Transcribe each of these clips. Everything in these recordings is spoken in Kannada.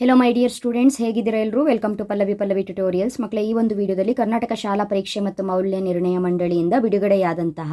ಹೆಲೋ ಮೈ ಡಿಯರ್ ಸ್ಟೂಡೆಂಟ್ಸ್ ಹೇಗಿದ್ದೀರಾ ಎಲ್ಲರೂ welcome to Pallavi Pallavi tutorials ಮಕ್ಕಳ ಈ ಒಂದು ವಿಡಿಯೋದಲ್ಲಿ ಕರ್ನಾಟಕ ಶಾಲಾ ಪರೀಕ್ಷೆ ಮತ್ತು ಮೌಲ್ಯ ನಿರ್ಣಯ ಮಂಡಳಿಯಿಂದ ಬಿಡುಗಡೆಯಾದಂತಹ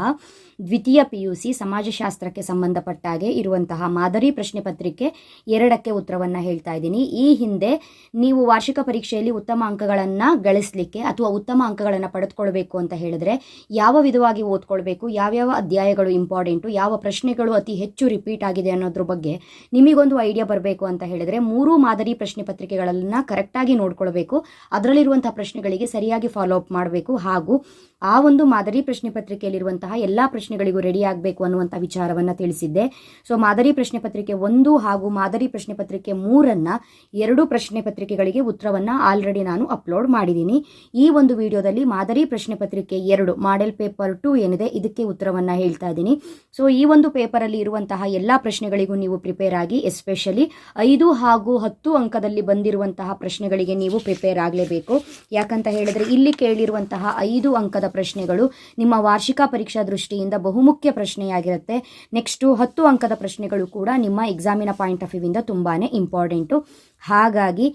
ದ್ವಿತೀಯ ಪಿ ಯು ಸಿ ಸಮಾಜಶಾಸ್ತ್ರಕ್ಕೆ ಸಂಬಂಧಪಟ್ಟ ಹಾಗೆ ಇರುವಂತಹ ಮಾದರಿ ಪ್ರಶ್ನೆ ಪತ್ರಿಕೆ ಎರಡಕ್ಕೆ ಉತ್ತರವನ್ನು ಹೇಳ್ತಾ ಇದ್ದೀನಿ. ಈ ಹಿಂದೆ ನೀವು ವಾರ್ಷಿಕ ಪರೀಕ್ಷೆಯಲ್ಲಿ ಉತ್ತಮ ಅಂಕಗಳನ್ನು ಗಳಿಸಲಿಕ್ಕೆ ಅಥವಾ ಉತ್ತಮ ಅಂಕಗಳನ್ನು ಪಡೆದುಕೊಳ್ಬೇಕು ಅಂತ ಹೇಳಿದ್ರೆ ಯಾವ ವಿಧವಾಗಿ ಓದ್ಕೊಳ್ಬೇಕು, ಯಾವ್ಯಾವ ಅಧ್ಯಾಯಗಳು ಇಂಪಾರ್ಟೆಂಟು ಯಾವ ಪ್ರಶ್ನೆಗಳು ಅತಿ ಹೆಚ್ಚು ರಿಪೀಟ್ ಆಗಿದೆ ಅನ್ನೋದ್ರ ಬಗ್ಗೆ ನಿಮಗೊಂದು ಐಡಿಯಾ ಬರಬೇಕು ಅಂತ ಹೇಳಿದ್ರೆ ಮೂರು ಮಾದರಿ ಪ್ರಶ್ನೆ ಪತ್ರಿಕೆಗಳನ್ನು ಕರೆಕ್ಟಾಗಿ ನೋಡ್ಕೊಳ್ಬೇಕು. ಅದರಲ್ಲಿರುವಂತಹ ಪ್ರಶ್ನೆಗಳಿಗೆ ಸರಿಯಾಗಿ ಫಾಲೋ ಅಪ್ ಮಾಡಬೇಕು. ಹಾಗೂ ಆ ಒಂದು ಮಾದರಿ ಪ್ರಶ್ನೆ ಪತ್ರಿಕೆಯಲ್ಲಿರುವಂತಹ ಎಲ್ಲ ಪ್ರಶ್ನೆಗಳಿಗೂ ರೆಡಿ ಆಗಬೇಕು ಅನ್ನುವಂಥ ವಿಚಾರವನ್ನು ತಿಳಿಸಿದ್ದೆ. ಸೊ ಮಾದರಿ ಪ್ರಶ್ನೆ ಪತ್ರಿಕೆ ಒಂದು ಹಾಗೂ ಮಾದರಿ ಪ್ರಶ್ನೆ ಪತ್ರಿಕೆ ಮೂರನ್ನು ಎರಡು ಪ್ರಶ್ನೆ ಪತ್ರಿಕೆಗಳಿಗೆ ಉತ್ತರವನ್ನು ಆಲ್ರೆಡಿ ನಾನು ಅಪ್ಲೋಡ್ ಮಾಡಿದ್ದೀನಿ ಈ ಒಂದು ವಿಡಿಯೋದಲ್ಲಿ ಮಾದರಿ ಪ್ರಶ್ನೆ ಪತ್ರಿಕೆ ಎರಡು ಮಾಡೆಲ್ ಪೇಪರ್ ಟು ಏನಿದೆ, ಇದಕ್ಕೆ ಉತ್ತರವನ್ನು ಹೇಳ್ತಾ ಇದ್ದೀನಿ ಸೊ ಈ ಒಂದು ಪೇಪರಲ್ಲಿ ಇರುವಂತಹ ಎಲ್ಲ ಪ್ರಶ್ನೆಗಳಿಗೂ ನೀವು ಪ್ರಿಪೇರ್ ಆಗಿ ಎಸ್ಪೆಷಲಿ ಐದು ಹಾಗೂ ಹತ್ತು ಅಂಕದಲ್ಲಿ ಬಂದಿರುವಂತಹ ಪ್ರಶ್ನೆಗಳಿಗೆ ನೀವು ಪ್ರಿಪೇರ್ ಆಗಲೇಬೇಕು. ಯಾಕಂತ ಹೇಳಿದ್ರೆ ಇಲ್ಲಿ ಕೇಳಿರುವಂತಹ ಐದು ಅಂಕದ ಪ್ರಶ್ನೆಗಳು ನಿಮ್ಮ ವಾರ್ಷಿಕ ಪರೀಕ್ಷಾ ದೃಷ್ಟಿಯಿಂದ ಬಹುಮುಖ್ಯ ಪ್ರಶ್ನೆಯಾಗಿರುತ್ತೆ. ನೆಕ್ಸ್ಟು ಹತ್ತು ಅಂಕದ ಪ್ರಶ್ನೆಗಳು ಕೂಡ ನಿಮ್ಮ ಎಕ್ಸಾಮಿನ ಪಾಯಿಂಟ್ ಆಫ್ ವ್ಯೂವಿಂದ ತುಂಬಾ ಇಂಪಾರ್ಟೆಂಟು ಹಾಗಾಗಿ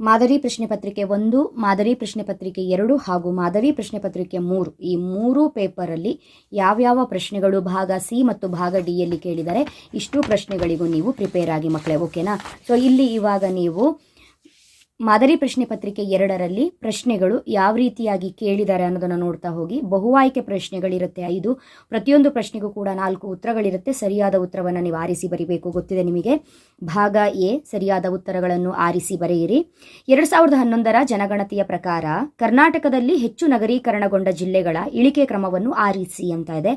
ಮಾದರಿ ಪ್ರಶ್ನೆ ಪತ್ರಿಕೆ ಒಂದು, ಮಾದರಿ ಪ್ರಶ್ನೆ ಪತ್ರಿಕೆ ಎರಡು ಹಾಗೂ ಮಾದರಿ ಪ್ರಶ್ನೆ ಪತ್ರಿಕೆ ಮೂರು. ಈ ಮೂರು ಪೇಪರಲ್ಲಿ ಯಾವ್ಯಾವ ಪ್ರಶ್ನೆಗಳು ಭಾಗ ಸಿ ಮತ್ತು ಭಾಗ ಡಿ ಯಲ್ಲಿ ಕೇಳಿದರೆ ಇಷ್ಟು ಪ್ರಶ್ನೆಗಳಿಗೂ ನೀವು ಪ್ರಿಪೇರ್ ಆಗಿ ಮಕ್ಕಳೇ, ಓಕೆನಾ? ಸೊ ಇಲ್ಲಿ ಇವಾಗ ನೀವು ಮಾದರಿ ಪ್ರಶ್ನೆ ಪತ್ರಿಕೆ ಎರಡರಲ್ಲಿ ಪ್ರಶ್ನೆಗಳು ಯಾವ ರೀತಿಯಾಗಿ ಕೇಳಿದ್ದಾರೆ ಅನ್ನೋದನ್ನು ನೋಡ್ತಾ ಹೋಗಿ. ಬಹು ಆಯ್ಕೆ ಪ್ರಶ್ನೆಗಳಿರುತ್ತೆ, ಐದು. ಪ್ರತಿಯೊಂದು ಪ್ರಶ್ನೆಗೂ ಕೂಡ ನಾಲ್ಕು ಉತ್ತರಗಳಿರುತ್ತೆ. ಸರಿಯಾದ ಉತ್ತರವನ್ನು ನೀವು ಆರಿಸಿ ಬರೀಬೇಕು. ಗೊತ್ತಿದೆ ನಿಮಗೆ? ಭಾಗ ಎ, ಸರಿಯಾದ ಉತ್ತರಗಳನ್ನು ಆರಿಸಿ ಬರೆಯಿರಿ. ಎರಡು ಸಾವಿರದ ಹನ್ನೊಂದರ ಜನಗಣತಿಯ ಪ್ರಕಾರ, ಕರ್ನಾಟಕದಲ್ಲಿ ಹೆಚ್ಚು ನಗರೀಕರಣಗೊಂಡ ಜಿಲ್ಲೆಗಳ ಇಳಿಕೆ ಕ್ರಮವನ್ನು ಆರಿಸಿ ಅಂತ ಇದೆ.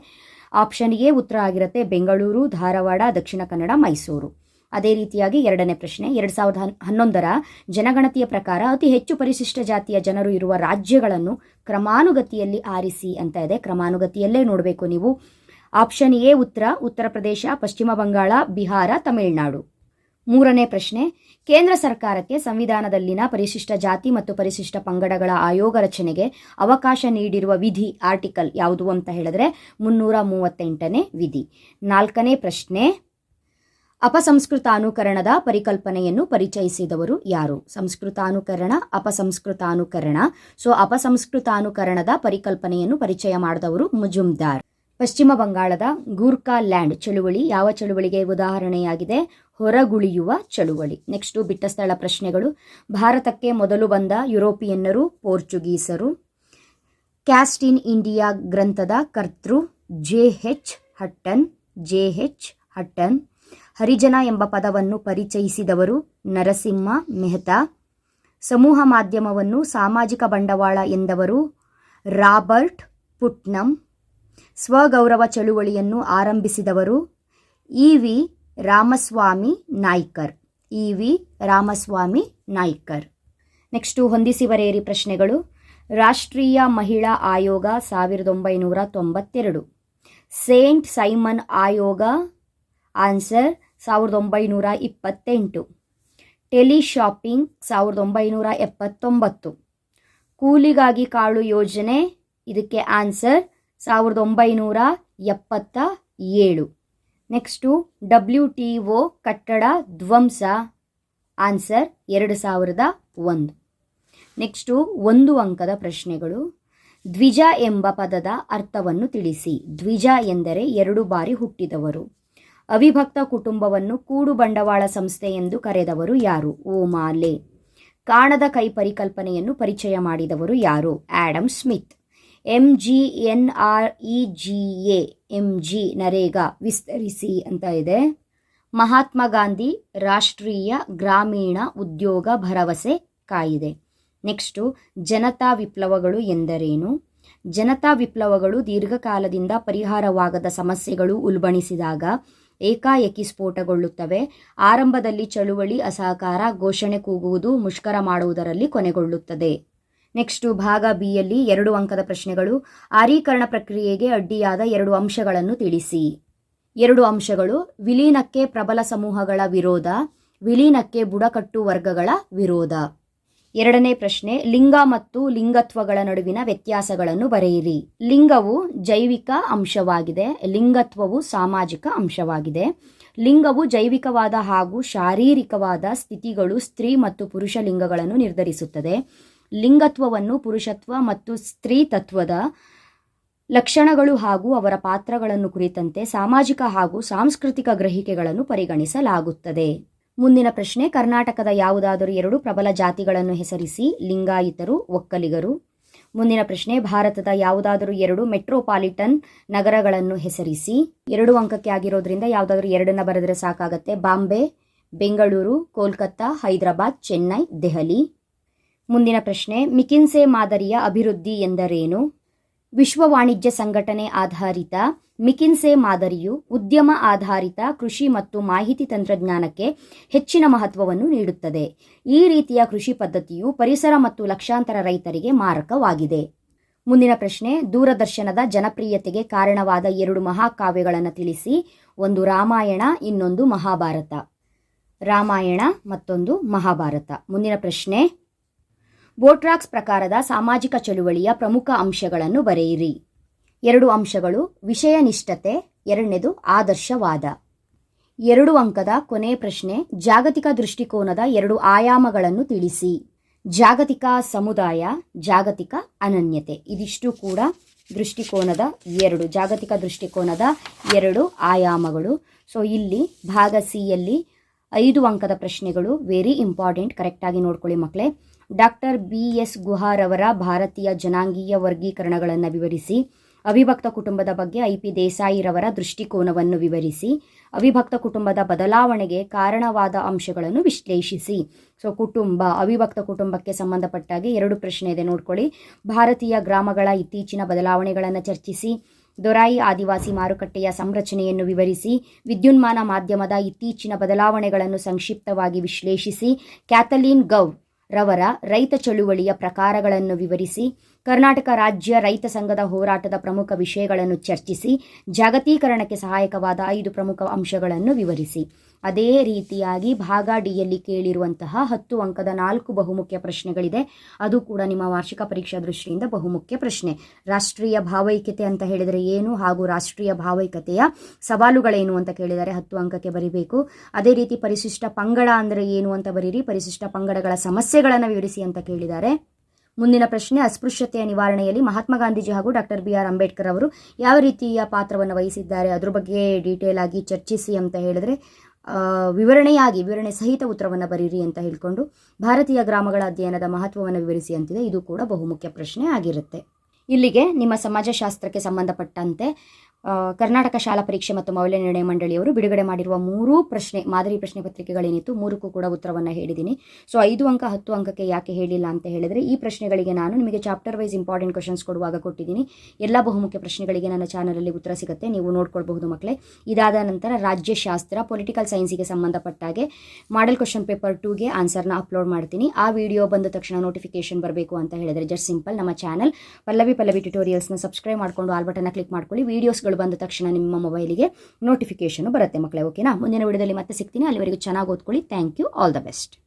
ಆಪ್ಷನ್ ಎ ಉತ್ತರ ಆಗಿರುತ್ತೆ, ಬೆಂಗಳೂರು, ಧಾರವಾಡ, ದಕ್ಷಿಣ ಕನ್ನಡ, ಮೈಸೂರು. ಅದೇ ರೀತಿಯಾಗಿ ಎರಡನೇ ಪ್ರಶ್ನೆ, ಎರಡು ಸಾವಿರದ ಹನ್ ಹನ್ನೊಂದರ ಜನಗಣತಿಯ ಪ್ರಕಾರ ಅತಿ ಹೆಚ್ಚು ಪರಿಶಿಷ್ಟ ಜಾತಿಯ ಜನರು ಇರುವ ರಾಜ್ಯಗಳನ್ನು ಕ್ರಮಾನುಗತಿಯಲ್ಲಿ ಆರಿಸಿ ಅಂತ ಇದೆ. ಕ್ರಮಾನುಗತಿಯಲ್ಲೇ ನೋಡಬೇಕು ನೀವು. ಆಪ್ಷನ್ ಎ, ಉತ್ತರ ಉತ್ತರ ಪ್ರದೇಶ, ಪಶ್ಚಿಮ ಬಂಗಾಳ, ಬಿಹಾರ, ತಮಿಳುನಾಡು. ಮೂರನೇ ಪ್ರಶ್ನೆ, ಕೇಂದ್ರ ಸರ್ಕಾರಕ್ಕೆ ಸಂವಿಧಾನದಲ್ಲಿನ ಪರಿಶಿಷ್ಟ ಜಾತಿ ಮತ್ತು ಪರಿಶಿಷ್ಟ ಪಂಗಡಗಳ ಆಯೋಗ ರಚನೆಗೆ ಅವಕಾಶ ನೀಡಿರುವ ವಿಧಿ, ಆರ್ಟಿಕಲ್ ಯಾವುದು ಅಂತ ಹೇಳಿದ್ರೆ ಮುನ್ನೂರ ಮೂವತ್ತೆಂಟನೇ ವಿಧಿ. ನಾಲ್ಕನೇ ಪ್ರಶ್ನೆ ಅಪಸಂಸ್ಕೃತಾನುಕರಣದ ಪರಿಕಲ್ಪನೆಯನ್ನು ಪರಿಚಯಿಸಿದವರು ಯಾರು? ಸಂಸ್ಕೃತಾನುಕರಣ, ಅಪಸಂಸ್ಕೃತಾನುಕರಣ. ಸೊ, ಅಪಸಂಸ್ಕೃತಾನುಕರಣದ ಪರಿಕಲ್ಪನೆಯನ್ನು ಪರಿಚಯ ಮಾಡಿದವರು ಮುಜುಮ್ದಾರ್. ಪಶ್ಚಿಮ ಬಂಗಾಳದ ಗೂರ್ಖಾ ಲ್ಯಾಂಡ್ ಚಳುವಳಿ ಯಾವ ಚಳುವಳಿಗೆ ಉದಾಹರಣೆಯಾಗಿದೆ? ಹೊರಗುಳಿಯುವ ಚಳುವಳಿ. ನೆಕ್ಸ್ಟು ಬಿಟ್ಟ ಸ್ಥಳ ಪ್ರಶ್ನೆಗಳು. ಭಾರತಕ್ಕೆ ಮೊದಲು ಬಂದ ಯುರೋಪಿಯನ್ನರು, ಪೋರ್ಚುಗೀಸರು. ಕ್ಯಾಸ್ಟ್ ಇನ್ ಇಂಡಿಯಾ ಗ್ರಂಥದ ಕರ್ತೃ J H Hutton, J H Hutton. ಹರಿಜನ ಎಂಬ ಪದವನ್ನು ಪರಿಚಯಿಸಿದವರು ನರಸಿಂಹ ಮೆಹ್ತಾ. ಸಮೂಹ ಮಾಧ್ಯಮವನ್ನು ಸಾಮಾಜಿಕ ಬಂಡವಾಳ ಎಂದವರು ರಾಬರ್ಟ್ ಪುಟ್ನಂ ಸ್ವಗೌರವ ಚಳುವಳಿಯನ್ನು ಆರಂಭಿಸಿದವರು E V Ramaswamy Naicker. E V Ramaswamy Naicker. Next ಹೊಂದಿಸಿವರೇರಿ ಪ್ರಶ್ನೆಗಳು. ರಾಷ್ಟ್ರೀಯ ಮಹಿಳಾ ಆಯೋಗ ಸಾವಿರದ ಒಂಬೈನೂರ ತೊಂಬತ್ತೆರಡು. ಸೇಂಟ್ ಸೈಮನ್ ಆಯೋಗ. ಆನ್ಸರ್ ಸಾವಿರದ ಒಂಬೈನೂರ ಇಪ್ಪತ್ತೆಂಟು. ಟೆಲಿ ಶಾಪಿಂಗ್ ಸಾವಿರದ ಒಂಬೈನೂರ ಎಪ್ಪತ್ತೊಂಬತ್ತು. ಕೂಲಿಗಾಗಿ ಕಾಳು ಯೋಜನೆ, ಇದಕ್ಕೆ ಆನ್ಸರ್ ಸಾವಿರದ ಒಂಬೈನೂರ ಎಪ್ಪತ್ತ ಏಳು ನೆಕ್ಸ್ಟು, ಡಬ್ಲ್ಯೂ ಟಿ ಒ ಕಟ್ಟಡ ಧ್ವಂಸ, ಆನ್ಸರ್ ಎರಡು ಸಾವಿರದ ಒಂದು. ನೆಕ್ಸ್ಟು, ಒಂದು ಅಂಕದ ಪ್ರಶ್ನೆಗಳು. ದ್ವಿಜ ಎಂಬ ಪದದ ಅರ್ಥವನ್ನು ತಿಳಿಸಿ. ದ್ವಿಜ ಎಂದರೆ ಎರಡು ಬಾರಿ ಹುಟ್ಟಿದವರು. ಅವಿಭಕ್ತ ಕುಟುಂಬವನ್ನು ಕೂಡು ಬಂಡವಾಳ ಸಂಸ್ಥೆ ಎಂದು ಕರೆದವರು ಯಾರು? ಓಮಾಲೆ ಕಾಣದ ಕೈ ಪರಿಕಲ್ಪನೆಯನ್ನು ಪರಿಚಯ ಮಾಡಿದವರು ಯಾರು? Adam Smith. M G N R E G A, M G NREGA ವಿಸ್ತರಿಸಿ ಅಂತ ಇದೆ. ಮಹಾತ್ಮ ಗಾಂಧಿ ರಾಷ್ಟ್ರೀಯ ಗ್ರಾಮೀಣ ಉದ್ಯೋಗ ಭರವಸೆ ಕಾಯಿದೆ. ನೆಕ್ಸ್ಟು, ಜನತಾ ವಿಪ್ಲವಗಳು ಎಂದರೇನು? ಜನತಾ ವಿಪ್ಲವಗಳು ದೀರ್ಘಕಾಲದಿಂದ ಪರಿಹಾರವಾಗದ ಸಮಸ್ಯೆಗಳು ಉಲ್ಬಣಿಸಿದಾಗ ಏಕಾಏಕಿ ಸ್ಫೋಟಗೊಳ್ಳುತ್ತವೆ. ಆರಂಭದಲ್ಲಿ ಚಳುವಳಿ, ಅಸಹಕಾರ, ಘೋಷಣೆ ಕೂಗುವುದು ಮುಷ್ಕರ ಮಾಡುವುದರಲ್ಲಿ ಕೊನೆಗೊಳ್ಳುತ್ತದೆ. ನೆಕ್ಸ್ಟು ಭಾಗ ಬಿಯಲ್ಲಿ ಎರಡು ಅಂಕದ ಪ್ರಶ್ನೆಗಳು. ಆರೀಕರಣ ಪ್ರಕ್ರಿಯೆಗೆ ಅಡ್ಡಿಯಾದ ಎರಡು ಅಂಶಗಳನ್ನು ತಿಳಿಸಿ. ಎರಡು ಅಂಶಗಳು. ವಿಲೀನಕ್ಕೆ ಪ್ರಬಲ ಸಮೂಹಗಳ ವಿರೋಧ. ವಿಲೀನಕ್ಕೆ ಬುಡಕಟ್ಟು ವರ್ಗಗಳ ವಿರೋಧ. ಎರಡನೇ ಪ್ರಶ್ನೆ, ಲಿಂಗ ಮತ್ತು ಲಿಂಗತ್ವಗಳ ನಡುವಿನ ವ್ಯತ್ಯಾಸಗಳನ್ನು ಬರೆಯಿರಿ. ಲಿಂಗವು ಜೈವಿಕ ಅಂಶವಾಗಿದೆ, ಲಿಂಗತ್ವವು ಸಾಮಾಜಿಕ ಅಂಶವಾಗಿದೆ. ಲಿಂಗವು ಜೈವಿಕವಾದ ಹಾಗೂ ಶಾರೀರಿಕವಾದ ಸ್ಥಿತಿಗಳು ಸ್ತ್ರೀ ಮತ್ತು ಪುರುಷ ಲಿಂಗಗಳನ್ನು ನಿರ್ಧರಿಸುತ್ತದೆ. ಲಿಂಗತ್ವವನ್ನು ಪುರುಷತ್ವ ಮತ್ತು ಸ್ತ್ರೀ ತತ್ವದ ಲಕ್ಷಣಗಳು ಹಾಗೂ ಅವರ ಪಾತ್ರಗಳನ್ನು ಕುರಿತಂತೆ ಸಾಮಾಜಿಕ ಹಾಗೂ ಸಾಂಸ್ಕೃತಿಕ ಗ್ರಹಿಕೆಗಳನ್ನು ಪರಿಗಣಿಸಲಾಗುತ್ತದೆ. ಮುಂದಿನ ಪ್ರಶ್ನೆ, ಕರ್ನಾಟಕದ ಯಾವುದಾದರೂ ಎರಡು ಪ್ರಬಲ ಜಾತಿಗಳನ್ನು ಹೆಸರಿಸಿ, ಲಿಂಗಾಯಿತರು, ಒಕ್ಕಲಿಗರು. ಮುಂದಿನ ಪ್ರಶ್ನೆ, ಭಾರತದ ಯಾವುದಾದರೂ ಎರಡು ಮೆಟ್ರೋಪಾಲಿಟನ್ ನಗರಗಳನ್ನು ಹೆಸರಿಸಿ, ಎರಡು ಅಂಕಕ್ಕೆ ಆಗಿರೋದ್ರಿಂದ ಯಾವುದಾದ್ರೂ ಎರಡನ್ನ ಬರೆದರೆ ಸಾಕಾಗತ್ತೆ. ಬಾಂಬೆ, ಬೆಂಗಳೂರು, ಕೋಲ್ಕತ್ತಾ, ಹೈದರಾಬಾದ್, ಚೆನ್ನೈ, ದೆಹಲಿ. ಮುಂದಿನ ಪ್ರಶ್ನೆ, ಮಿಕಿನ್ಸೆ ಮಾದರಿಯ ಅಭಿವೃದ್ಧಿ ಎಂದರೇನು? ವಿಶ್ವ ವಾಣಿಜ್ಯ ಸಂಘಟನೆ ಆಧಾರಿತ ಮಿಕಿನ್ಸೆ ಮಾದರಿಯು ಉದ್ಯಮ ಆಧಾರಿತ ಕೃಷಿ ಮತ್ತು ಮಾಹಿತಿ ತಂತ್ರಜ್ಞಾನಕ್ಕೆ ಹೆಚ್ಚಿನ ಮಹತ್ವವನ್ನು ನೀಡುತ್ತದೆ. ಈ ರೀತಿಯ ಕೃಷಿ ಪದ್ಧತಿಯು ಪರಿಸರ ಮತ್ತು ಲಕ್ಷಾಂತರ ರೈತರಿಗೆ ಮಾರಕವಾಗಿದೆ. ಮುಂದಿನ ಪ್ರಶ್ನೆ, ದೂರದರ್ಶನದ ಜನಪ್ರಿಯತೆಗೆ ಕಾರಣವಾದ ಎರಡು ಮಹಾಕಾವ್ಯಗಳನ್ನು ತಿಳಿಸಿ. ಒಂದು ರಾಮಾಯಣ, ಇನ್ನೊಂದು ಮಹಾಭಾರತ. ರಾಮಾಯಣ ಮತ್ತೊಂದು ಮಹಾಭಾರತ. ಮುಂದಿನ ಪ್ರಶ್ನೆ ಬೋಟ್ರಾಕ್ಸ್ ಪ್ರಕಾರದ ಸಾಮಾಜಿಕ ಚಳುವಳಿಯ ಪ್ರಮುಖ ಅಂಶಗಳನ್ನು ಬರೆಯಿರಿ. ಎರಡು ಅಂಶಗಳು, ವಿಷಯನಿಷ್ಠತೆ, ಎರಡನೇದು ಆದರ್ಶವಾದ. ಎರಡು ಅಂಕದ ಕೊನೆ ಪ್ರಶ್ನೆ, ಜಾಗತಿಕ ದೃಷ್ಟಿಕೋನದ ಎರಡು ಆಯಾಮಗಳನ್ನು ತಿಳಿಸಿ. ಜಾಗತಿಕ ಸಮುದಾಯ, ಜಾಗತಿಕ ಅನನ್ಯತೆ. ಇದಿಷ್ಟು ಕೂಡ ದೃಷ್ಟಿಕೋನದ ಎರಡು, ಜಾಗತಿಕ ದೃಷ್ಟಿಕೋನದ ಎರಡು ಆಯಾಮಗಳು. ಸೊ ಇಲ್ಲಿ ಭಾಗ ಸಿಯಲ್ಲಿ ಐದು ಅಂಕದ ಪ್ರಶ್ನೆಗಳು ವೆರಿ ಇಂಪಾರ್ಟೆಂಟ್ ಕರೆಕ್ಟಾಗಿ ನೋಡ್ಕೊಳ್ಳಿ ಮಕ್ಕಳೇ ಡಾಕ್ಟರ್ ಬಿ ಎಸ್ ಗುಹಾರವರ ಭಾರತೀಯ ಜನಾಂಗೀಯ ವರ್ಗೀಕರಣಗಳನ್ನು ವಿವರಿಸಿ, ಅವಿಭಕ್ತ ಕುಟುಂಬದ ಬಗ್ಗೆ ಐ ಪಿ ದೇಸಾಯಿರವರ ದೃಷ್ಟಿಕೋನವನ್ನು ವಿವರಿಸಿ, ಅವಿಭಕ್ತ ಕುಟುಂಬದ ಬದಲಾವಣೆಗೆ ಕಾರಣವಾದ ಅಂಶಗಳನ್ನು ವಿಶ್ಲೇಷಿಸಿ. ಸೊ, ಕುಟುಂಬ, ಅವಿಭಕ್ತ ಕುಟುಂಬಕ್ಕೆ ಸಂಬಂಧಪಟ್ಟಾಗೆ ಎರಡು ಪ್ರಶ್ನೆ ಇದೆ ನೋಡ್ಕೊಳ್ಳಿ. ಭಾರತೀಯ ಗ್ರಾಮಗಳ ಇತ್ತೀಚಿನ ಬದಲಾವಣೆಗಳನ್ನು ಚರ್ಚಿಸಿ, ದೊರಾಯಿ ಆದಿವಾಸಿ ಮಾರುಕಟ್ಟೆಯ ಸಂರಚನೆಯನ್ನು ವಿವರಿಸಿ, ವಿದ್ಯುನ್ಮಾನ ಮಾಧ್ಯಮದ ಇತ್ತೀಚಿನ ಬದಲಾವಣೆಗಳನ್ನು ಸಂಕ್ಷಿಪ್ತವಾಗಿ ವಿಶ್ಲೇಷಿಸಿ, ಕ್ಯಾಥಲೀನ್ ಗೌ ರವರ ರೈತ ಚಳುವಳಿಯ ಪ್ರಕಾರಗಳನ್ನು ವಿವರಿಸಿ ಕರ್ನಾಟಕ ರಾಜ್ಯ ರೈತ ಸಂಘದ ಹೋರಾಟದ ಪ್ರಮುಖ ವಿಷಯಗಳನ್ನು ಚರ್ಚಿಸಿ, ಜಾಗತೀಕರಣಕ್ಕೆ ಸಹಾಯಕವಾದ ಐದು ಪ್ರಮುಖ ಅಂಶಗಳನ್ನು ವಿವರಿಸಿ. ಅದೇ ರೀತಿಯಾಗಿ ಭಾಗ ಡಿಯಲ್ಲಿ ಕೇಳಿರುವಂತಹ ಹತ್ತು ಅಂಕದ ನಾಲ್ಕು ಬಹುಮುಖ್ಯ ಪ್ರಶ್ನೆಗಳಿದೆ. ಅದು ಕೂಡ ನಿಮ್ಮ ವಾರ್ಷಿಕ ಪರೀಕ್ಷಾ ದೃಷ್ಟಿಯಿಂದ ಬಹುಮುಖ್ಯ ಪ್ರಶ್ನೆ. ರಾಷ್ಟ್ರೀಯ ಭಾವೈಕ್ಯತೆ ಅಂತ ಹೇಳಿದರೆ ಏನು? ಹಾಗೂ ರಾಷ್ಟ್ರೀಯ ಭಾವೈಕ್ಯತೆಯ ಸವಾಲುಗಳೇನು ಅಂತ ಕೇಳಿದರೆ ಹತ್ತು ಅಂಕಕ್ಕೆ ಬರಿಬೇಕು. ಅದೇ ರೀತಿ ಪರಿಶಿಷ್ಟ ಪಂಗಡ ಅಂದರೆ ಏನು ಅಂತ ಬರೀರಿ. ಪರಿಶಿಷ್ಟ ಪಂಗಡಗಳ ಸಮಸ್ಯೆಗಳನ್ನು ವಿವರಿಸಿ ಅಂತ ಕೇಳಿದ್ದಾರೆ. ಮುಂದಿನ ಪ್ರಶ್ನೆ, ಅಸ್ಪೃಶ್ಯತೆಯ ನಿವಾರಣೆಯಲ್ಲಿ ಮಹಾತ್ಮ ಗಾಂಧೀಜಿ ಹಾಗೂ ಡಾಕ್ಟರ್ ಬಿ ಆರ್ ಅಂಬೇಡ್ಕರ್ ಅವರು ಯಾವ ರೀತಿಯ ಪಾತ್ರವನ್ನು ವಹಿಸಿದ್ದಾರೆ? ಅದ್ರ ಬಗ್ಗೆ ಡೀಟೇಲ್ ಆಗಿ ಚರ್ಚಿಸಿ ಅಂತ ಹೇಳಿದ್ರೆ ವಿವರಣೆಯಾಗಿ, ವಿವರಣೆ ಸಹಿತ ಉತ್ತರವನ್ನು ಬರೀರಿ ಅಂತ ಹೇಳಿಕೊಂಡು ಭಾರತೀಯ ಗ್ರಾಮಗಳ ಅಧ್ಯಯನದ ಮಹತ್ವವನ್ನು ವಿವರಿಸಿ ಅಂತಿದೆ. ಇದು ಕೂಡ ಬಹುಮುಖ್ಯ ಪ್ರಶ್ನೆ ಆಗಿರುತ್ತೆ. ಇಲ್ಲಿಗೆ ನಿಮ್ಮ ಸಮಾಜಶಾಸ್ತ್ರಕ್ಕೆ ಸಂಬಂಧಪಟ್ಟಂತೆ ಕರ್ನಾಟಕ ಶಾಲಾ ಪರೀಕ್ಷೆ ಮತ್ತು ಮೌಲ್ಯ ನಿರ್ಣಯ ಮಂಡಳಿಯವರು ಬಿಡುಗಡೆ ಮಾಡಿರುವ ಮೂರೂ ಪ್ರಶ್ನೆ, ಮಾದರಿ ಪ್ರಶ್ನೆ ಪತ್ರಿಕೆಗಳೇನಿತ್ತು, ಮೂರಕ್ಕೂ ಕೂಡ ಉತ್ತರವನ್ನು ಹೇಳಿದ್ದೀನಿ. ಸೊ ಐದು ಅಂಕ, ಹತ್ತು ಅಂಕಕ್ಕೆ ಯಾಕೆ ಹೇಳಿಲ್ಲ ಅಂತ ಹೇಳಿದರೆ, ಈ ಪ್ರಶ್ನೆಗಳಿಗೆ ನಾನು ನಿಮಗೆ ಚಾಪ್ಟರ್ ವೈಸ್ ಇಂಪಾರ್ಟೆಂಟ್ ಕ್ವಶನ್ಸ್ ಕೊಡುವಾಗ ಕೊಟ್ಟಿದ್ದೀನಿ. ಎಲ್ಲ ಬಹುಮುಖ್ಯ ಪ್ರಶ್ನೆಗಳಿಗೆ ನನ್ನ ಚಾನಲಲ್ಲಿ ಉತ್ತರ ಸಿಗುತ್ತೆ, ನೀವು ನೋಡ್ಕೊಳ್ಬಹುದು ಮಕ್ಕಳೇ ಇದಾದ ನಂತರ ರಾಜ್ಯಶಾಸ್ತ್ರ ಪೊಲಿಟಿಕಲ್ ಸೈನ್ಸಿಗೆ ಸಂಬಂಧಪಟ್ಟಾಗೆ ಮಾಡೆಲ್ ಕ್ವಶನ್ ಪೇಪರ್ ಟೂಗೆ ಆನ್ಸರ್ನ ಅಪ್ಲೋಡ್ ಮಾಡ್ತೀನಿ. ಆ ವಿಡಿಯೋ ಬಂದ ತಕ್ಷಣ ನೋಟಿಫಿಕೇಶನ್ ಬರಬೇಕು ಅಂತ ಹೇಳಿದರೆ ಜಸ್ಟ್ ಸಿಂಪಲ್ ನಮ್ಮ ಚಾನಲ್ ಪಲ್ಲವಿ ಪಲ್ಲವಿ ಟ್ಯುಟೋರಿಯಲ್ಸ್ನ ಸಬ್ಸ್ಕ್ರೈಬ್ ಮಾಡ್ಕೊಂಡು ಆಲ್ ಬಟನ್ನ ಕ್ಲಿಕ್ ಮಾಡ್ಕೊಳ್ಳಿ. ವೀಡಿಯೋಸ್ಗಳು ಬಂದ ತಕ್ಷಣ ನಿಮ್ಮ ಮೊಬೈಲಿಗೆ ನೋಟಿಫಿಕೇಶನ್ ಬರುತ್ತೆ ಮಕ್ಕಳೇ ಓಕೆನಾ ಮುಂದಿನ ವಿಡಿಯೋದಲ್ಲಿ ಮತ್ತೆ ಸಿಗ್ತೀನಿ. ಅಲ್ಲಿವರೆಗೂ ಚೆನ್ನಾಗಿ ಓದ್ಕೊಳ್ಳಿ. Thank you all the best